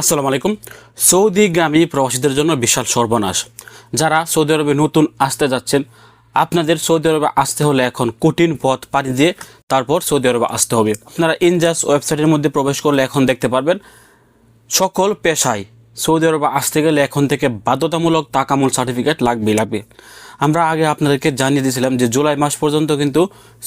আসসালামু আলাইকুম। সৌদিগামী প্রবাসীদের জন্য বিশাল সর্বনাশ। যারা সৌদি আরবে নতুন আসতে যাচ্ছেন, আপনাদের সৌদি আরবে আসতে হলে এখন কঠিন পথ পাড়ি দিয়ে তারপর সৌদি আরবে আসতে হবে। আপনারা ইনজাস ওয়েবসাইটের মধ্যে প্রবেশ করলে এখন দেখতে পারবেন সকল পেশায় সৌদি আরবে আসতে গেলে এখন থেকে বাধ্যতামূলক তাকামূল সার্টিফিকেট লাগবে লাগবে আমরা আগে আপনাদেরকে জানিয়ে দিয়েছিলাম যে জুলাই মাস পর্যন্ত কিন্তু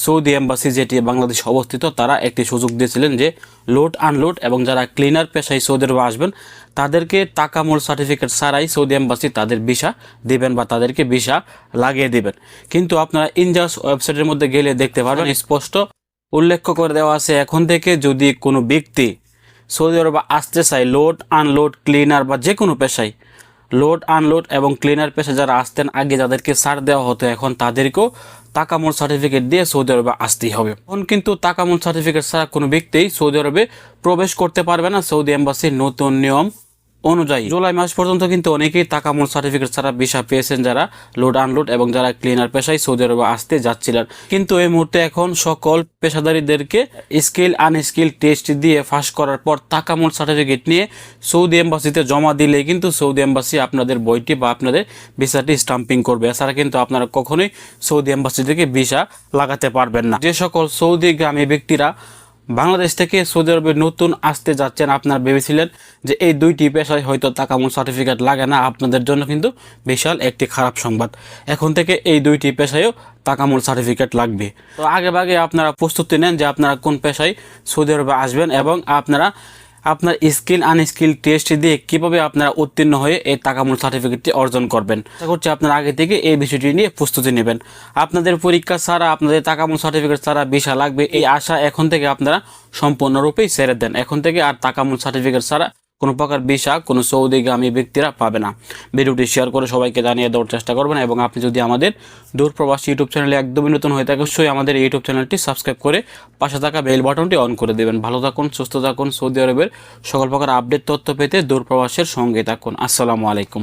সৌদি এম্বাসি, যেটি বাংলাদেশে অবস্থিত, তারা একটি সুযোগ দিয়েছিলেন যে লোড আনলোড এবং যারা ক্লিনার পেশায় সৌদি আরবে আসবেন, তাদেরকে তাকামূল সার্টিফিকেট ছাড়াই সৌদি এম্বাসি তাদের ভিসা দিবেন বা তাদেরকে ভিসা লাগিয়ে দিবেন। কিন্তু আপনারা ইনজাস ওয়েবসাইটের মধ্যে গেলে দেখতে পারবেন, স্পষ্ট উল্লেখ করে দেওয়া আছে, এখন থেকে যদি কোনো ব্যক্তি সৌদি আরবে আসতে চায় লোড, আনলোড, ক্লিনার বা যে কোনো পেশায়। লোড, আনলোড এবং ক্লিনার পেশা যারা আসতেন আগে যাদেরকে ছাড় দেওয়া হতো, এখন তাদেরকেও তাকামুল সার্টিফিকেট দিয়ে সৌদি আরবে আসতেই হবে। এখন কিন্তু তাকামুল সার্টিফিকেট ছাড়া কোনো ব্যক্তিই সৌদি আরবে প্রবেশ করতে পারবে না। সৌদি এম্বাসির নতুন নিয়ম অনুযায়ী জুলাই মাস পর্যন্ত কিন্তু অনেকেই তাকামুল সার্টিফিকেট ছাড়া ভিসা পেয়েছেন যারা লোড আনলোড এবং যারা ক্লিনার পেশায় সৌদি আরবে আসতে যাচ্ছিলেন। কিন্তু এই মুহূর্তে এখন সকল পেশাদারীদেরকে স্কিল আনস্কিল টেস্ট দিয়ে ফাঁস করার পর তাকামুল সার্টিফিকেট নিয়ে সৌদি এম্বাসিতে জমা দিলে কিন্তু সৌদি এম্বাসি আপনাদের বইটি বা আপনাদের ভিসাটি স্টাম্পিং করবে। এছাড়া কিন্তু আপনারা কখনোই সৌদি এম্বাসি থেকে ভিসা লাগাতে পারবেন না। যে সকল সৌদিগামী ব্যক্তিরা বাংলাদেশ থেকে সৌদি আরবে নতুন আসতে যাচ্ছেন আপনারা ভেবেছিলেন যে এই দুইটি পেশায় হয়তো তাকামুল সার্টিফিকেট লাগে না, আপনাদের জন্য কিন্তু বিশাল একটি খারাপ সংবাদ। এখন থেকে এই দুইটি পেশায়ও তাকামুল সার্টিফিকেট লাগবে। তো আগে ভাগে আপনারা প্রস্তুতি নেন যে আপনারা কোন পেশায় সৌদি আরবে আসবেন এবং আপনারা আপনার স্কিল আনস্কিল টেস্ট দিয়ে কীভাবে আপনারা উত্তীর্ণ হয়ে এই তাকামূল সার্টিফিকেটটি অর্জন করবেন। আশা করছি আপনারা আগে থেকে এই বিষয়টি নিয়ে প্রস্তুতি নেবেন। আপনাদের পরীক্ষা ছাড়া, আপনাদের তাকামূল সার্টিফিকেট ছাড়া ভিসা লাগবে, এই আশা এখন থেকে আপনারা সম্পূর্ণরূপেই সেরে দেন। এখন থেকে আর তাকামূল সার্টিফিকেট ছাড়া কোনো প্রকার ভিসা, কোনো সৌদিগামী ব্যক্তিরা পাবে না। ভিডিওটি শেয়ার করে সবাইকে জানিয়ে দেওয়ার চেষ্টা করবেন এবং আপনি যদি আমাদের দূরপ্রবাস ইউটিউব চ্যানেলে একদমই নতুন হয়ে থাকে অবশ্যই আমাদের ইউটিউব চ্যানেলটি সাবস্ক্রাইব করে পাশে থাকা বেল বাটনটি অন করে দেবেন। ভালো থাকুন, সুস্থ থাকুন, সৌদি আরবের সকল প্রকার আপডেট তথ্য পেতে দূরপ্রবাসের সঙ্গে থাকুন। আসসালামু আলাইকুম।